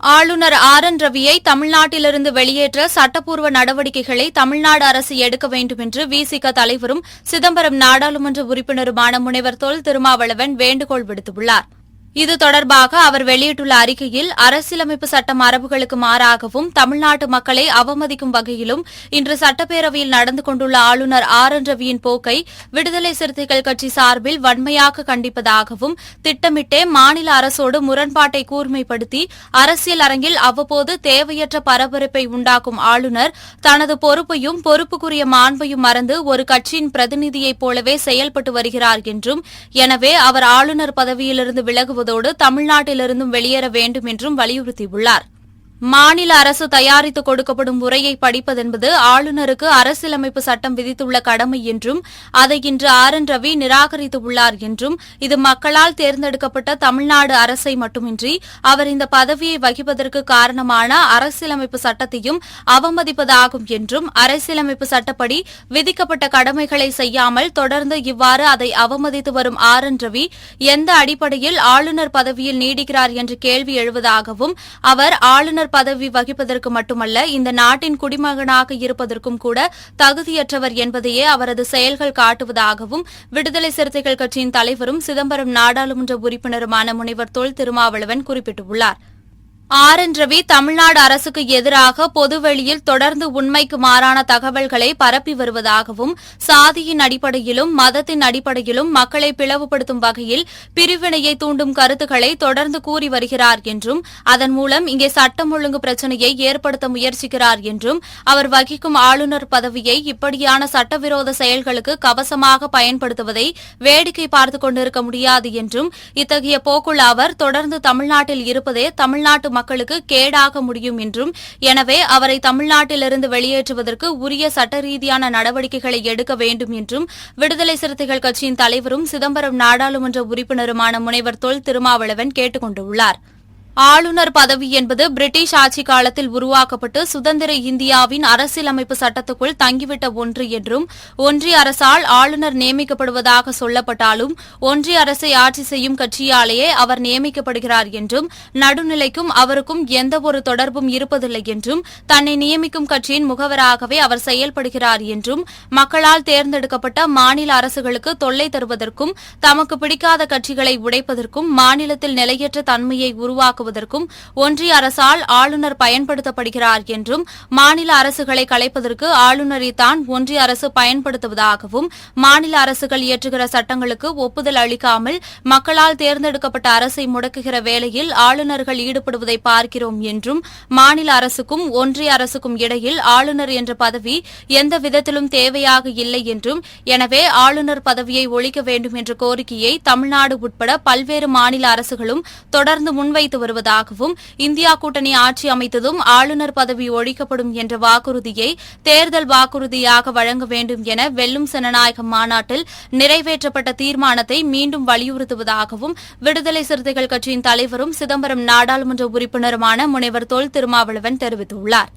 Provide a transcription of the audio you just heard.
ஆளுநர் R N ரவியை தமிழ்நாட்டிலிருந்து வெளியேற்ற சட்டப்பூர்வ நடவடிக்கைகளை தமிழ்நாடு அரசு எடுக்க வேண்டும் என்று விசிக தலைவரும் சிதம்பரம் நாடாளுமன்ற உறுப்பினருமான முனைவர் தொல் திருமாவளவன் வேண்டுகோள் விடுத்துள்ளார். இது தொடர்பாக அவர் வெளியிட்டுள்ள அறிக்கையில் அரசியலமைப்பு சட்ட மரபுகளுக்கு மாறாகவும் தமிழ்நாட்டு மக்களை அவமதிக்கும் வகையிலும் இன்று சட்டப்பேரவையில் நடந்து கொண்டுள்ள ஆளுநர் ஆர். என். ரவியின் போக்கை விடுதலை சிறுத்தைகள் கட்சி சார்பில் வன்மையாக கண்டிப்பதாகவும் திட்டமிட்டே மாநில அரசோடு முரண்பாட்டை கூர்மைப்படுத்தி அரசியல் அரங்கில் அவ்வப்போது தேவையற்ற பரபரப்பை உண்டாக்கும் ஆளுநர் தனது பொறுப்பையும் பொறுப்புக்குரிய மாண்பையும் மறந்து ஒரு கட்சியின் பிரதிநிதியைப் போலவே செயல்பட்டு வருகிறார் என்றும் எனவே அவர் ஆளுநர் பதவியிலிருந்து விலகுவது வழங்குவதோடு தமிழ்நாட்டிலிருந்தும் வெளியேற வேண்டும் என்றும் வலியுறுத்தியுள்ளார் மாநில அரசு தயாரித்து கொடுக்கப்படும் முறையை படிப்பதென்பது ஆளுநருக்கு அரசியலமைப்பு சட்டம் விதித்துள்ள கடமை என்றும் அதை இன்று ஆர் என் ரவி நிராகரித்துள்ளார் என்றும் இது மக்களால் தேர்ந்தெடுக்கப்பட்ட தமிழ்நாடு அரசை மட்டுமின்றி அவர் இந்த பதவியை வகிப்பதற்கு காரணமான அரசியலமைப்பு சட்டத்தையும் அவமதிப்பதாகும் என்றும் அரசியலமைப்பு சட்டப்படி விதிக்கப்பட்ட கடமைகளை செய்யாமல் தொடர்ந்து இவ்வாறு அதை அவமதித்து வரும் ஆர் என் ரவி எந்த அடிப்படையில் ஆளுநர் பதவியில் நீடிக்கிறார் என்று கேள்வி எழுவதாகவும் அவர் ஆளுநர் பதவி வகிப்பதற்கு மட்டுமல்ல இந்த நாட்டின் குடிமகனாக இருப்பதற்கும் கூட தகுதியற்றவர் என்பதையே அவரது செயல்கள் காட்டுவதாகவும் விடுதலை சிறுத்தைகள் கட்சியின் தலைவரும் சிதம்பரம் நாடாளுமன்ற உறுப்பினருமான முனைவர் தொல் திருமாவளவன் குறிப்பிட்டுள்ளார். ஆர் என் ரவி தமிழ்நாடு அரசுக்கு எதிராக பொதுவெளியில் தொடர்ந்து உண்மைக்கு மாறான தகவல்களை பரப்பி வருவதாகவும் சாதியின் அடிப்படையிலும் மதத்தின் அடிப்படையிலும் மக்களை பிளவுபடுத்தும் வகையில் பிரிவினையை தூண்டும் கருத்துக்களை தொடர்ந்து கூறி வருகிறார் என்றும் அதன் மூலம் இங்கே சட்டம் ஒழுங்கு பிரச்சினையை ஏற்படுத்த முயற்சிக்கிறார் என்றும் அவர் வகிக்கும் ஆளுநர் பதவியை இப்படியான சட்டவிரோத செயல்களுக்கு கவசமாக பயன்படுத்துவதை வேடிக்கை பார்த்துக் கொண்டிருக்க முடியாது என்றும் இத்தகைய போக்குள்ள அவர் தொடர்ந்து தமிழ்நாட்டில் இருப்பதே தமிழ்நாட்டு மக்களுக்கு கேடாக முடியும் என்றும் எனவே அவரை தமிழ்நாட்டிலிருந்து வெளியேற்றுவதற்கு உரிய சட்ட ரீதியான நடவடிக்கைகளை எடுக்க வேண்டும் என்றும் விடுதலை சிறுத்தைகள் கட்சியின் தலைவரும் சிதம்பரம் நாடாளுமன்ற உறுப்பினருமான முனைவர் தொல் திருமாவளவன் கேட்டுக் கொண்டுள்ளார் ஆளுநர் பதவி என்பது பிரிட்டிஷ் ஆட்சி காலத்தில் உருவாக்கப்பட்டு சுதந்திர இந்தியாவின் அரசியலமைப்பு சட்டத்துக்குள் தங்கிவிட்ட ஒன்று என்றும் ஒன்றிய அரசால் ஆளுநர் நியமிக்கப்படுவதாக சொல்லப்பட்டாலும் ஒன்றிய அரசை ஆட்சி செய்யும் கட்சியாலேயே அவர் நியமிக்கப்படுகிறார் என்றும் நடுநிலைக்கும் அவருக்கும் எந்தவொரு தொடர்பும் இருப்பதில்லை என்றும் தன்னை நியமிக்கும் கட்சியின் முகவராகவே அவர் செயல்படுகிறார் என்றும் மக்களால் தேர்ந்தெடுக்கப்பட்ட மாநில அரசுகளுக்கு தொல்லை தருவதற்கும் தமக்கு பிடிக்காத கட்சிகளை உடைப்பதற்கும் மாநிலத்தில் நிலையற்ற தன்மையை உருவாக்குவதற்கும் உருவாக்குவதற்கும் ஒன்றிய அரசால் ஆளுநர் பயன்படுத்தப்படுகிறார் என்றும் மாநில அரசுகளை கலைப்பதற்கு ஆளுநரை தான் ஒன்றிய அரசு பயன்படுத்துவதாகவும் மாநில அரசுகள் இயற்றுகிற சட்டங்களுக்கு ஒப்புதல் அளிக்காமல் மக்களால் தேர்ந்தெடுக்கப்பட்ட அரசை முடக்குகிற வேளையில் ஆளுநர்கள் ஈடுபடுவதை பார்க்கிறோம் என்றும் மாநில அரசுக்கும் ஒன்றிய அரசுக்கும் இடையில் ஆளுநர் என்ற பதவி எந்த விதத்திலும் தேவையாக இல்லை என்றும் எனவே ஆளுநர் பதவியை ஒழிக்க வேண்டும் என்ற கோரிக்கையை தமிழ்நாடு உட்பட பல்வேறு மாநில அரசுகளும் தொடர்ந்து முன்வைத்து வரும் வருவதாகவும் இந்தியா கூட்டணி ஆட்சி அமைத்ததும் ஆளுநர் பதவி ஒழிக்கப்படும் என்ற வாக்குறுதியை தேர்தல் வாக்குறுதியாக வழங்க வேண்டும் என வெல்லும் ஜனநாயக மாநாட்டில் நிறைவேற்றப்பட்ட தீர்மானத்தை மீண்டும் வலியுறுத்துவதாகவும் விடுதலை சிறுத்தைகள் கட்சியின் தலைவரும் சிதம்பரம் நாடாளுமன்ற உறுப்பினருமான முனைவர் தொல் திருமாவளவன் தெரிவித்துள்ளார்.